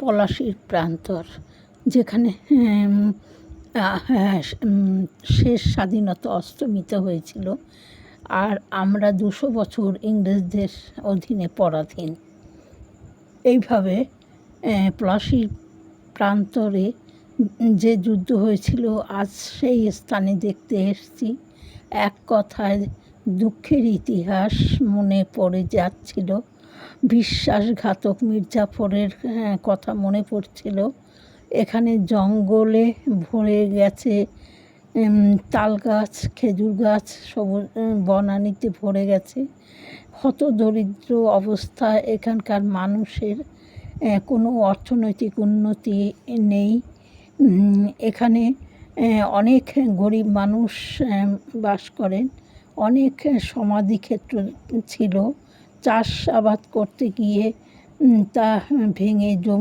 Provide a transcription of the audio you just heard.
পলাশির প্রান্তর যেখানে হ্যাঁ, শেষ স্বাধীনতা অস্তমিত হয়েছিল। আর আমরা দুশো বছর ইংরেজদের অধীনে পরাধীন। এইভাবে পলাশির প্রান্তরে যে যুদ্ধ হয়েছিল আজ সেই স্থানে দেখতে এসেছি। এক কথায় দুঃখের ইতিহাস মনে পড়ে যাচ্ছিল। বিশ্বাসঘাতক মির্জাফরের কথা মনে পড়ছিল। এখানে জঙ্গলে ভরে গেছে তাল গাছ, খেজুর গাছ, সবুজ বনানীতে ভরে গেছে। হত দরিদ্র অবস্থা এখানকার মানুষের কোনো অর্থনৈতিক উন্নতি নেই। এখানে অনেক গরিব মানুষ বাস করেন। অনেক সমাধিক্ষেত্র ছিল। চাষাবাদ করতে গিয়ে তা ভেঙে জমি